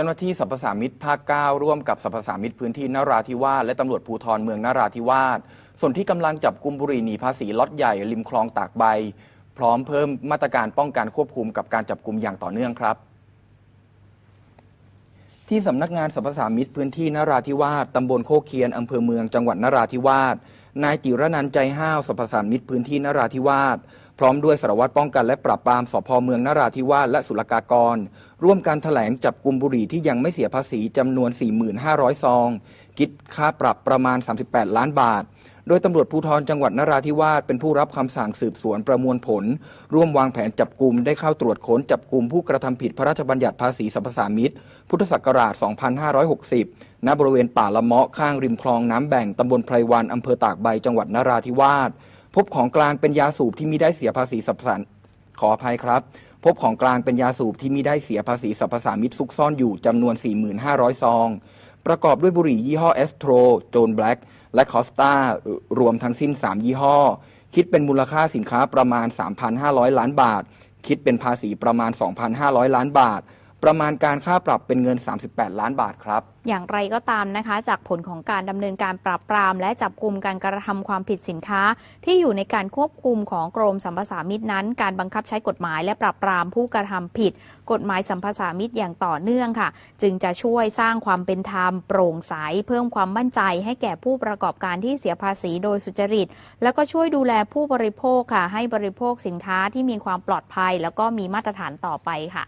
จ้าหน้าที่สรรพสามิตภาคเก้าร่วมกับสรรพสามิตพื้นที่นราธิวาสและตำรวจภูธรเมืองนราธิวาสส่วนที่กำลังจับกุมบุหรี่หนีภาษีล็อตใหญ่ริมคลองตากใบ พร้อมเพิ่มมาตรการป้องกันควบคุมกับการจับกุมอย่างต่อเนื่องครับ ที่สำนักงานสรรพสามิตพื้นที่นราธิวาสตำบลโคเคียนอำเภอเมืองจังหวัดนราธิวาสนายจิรนันใจห้าวสรรพสามิตพื้นที่นราธิวาสพร้อมด้วยสารวัตรป้องกันและปราบปรามสพเมืองนราธิวาสและศุลกากร ร่วมการถแถลงจับกลุ่มบุหรี่ที่ยังไม่เสียภาษีจำนวน 4,500 ซอง คิดค่าปรับประมาณ 38 ล้านบาท โดยตำรวจภูธรจังหวัดนราธิวาสเป็นผู้รับคำสั่งสืบสวนประมวลผล ร่วมวางแผนจับกลุ่มได้เข้าตรวจค้นจับกลุ่มผู้กระทำผิดพระราชบัญญัติภาษีสรรพสามิตพุทธศักราช 2560 ณ บริเวณป่าละเมาะข้างริมคลองน้ำแบ่งตำบลไพรวันอำเภอตากใบจังหวัดนราธิวาสพบของกลางเป็นยาสูบที่มิได้เสียภาษีสรรพสานขออภัยครับ พบของกลางเป็นยาสูบที่มิได้เสียภาษีสรรพสามิตซุกซ่อนอยู่จำนวน 4,500 ซอง ประกอบด้วยบุหรี่ยี่ห้อเอสโทรโจนแบล็กและคอสตารวมทั้งสิ้น 3 ยี่ห้อ คิดเป็นมูลค่าสินค้าประมาณ 3,500 ล้านบาท คิดเป็นภาษีประมาณ 2,500 ล้านบาท ประมาณการค่าปรับเป็นเงิน 38 ล้านบาทครับ อย่างไรก็ตามนะคะ จากผลของการดำเนินการปราบปราม และจับกลุ่มการกระทำความผิดสินค้า ที่อยู่ในการควบคุมของกรมสัมปสามิตนั้น การบังคับใช้กฎหมายและปราบปรามผู้กระทำผิด กฎหมายสัมปสามิตอย่างต่อเนื่องค่ะ จึงจะช่วยสร้างความเป็นธรรมโปร่งใสเพิ่มความมั่นใจให้แก่ผู้ประกอบการที่เสียภาษีโดยสุจริต แล้วก็ช่วยดูแลผู้บริโภคค่ะ ให้บริโภคสินค้าที่มีความปลอดภัย แล้วก็มีมาตรฐานต่อไปค่ะ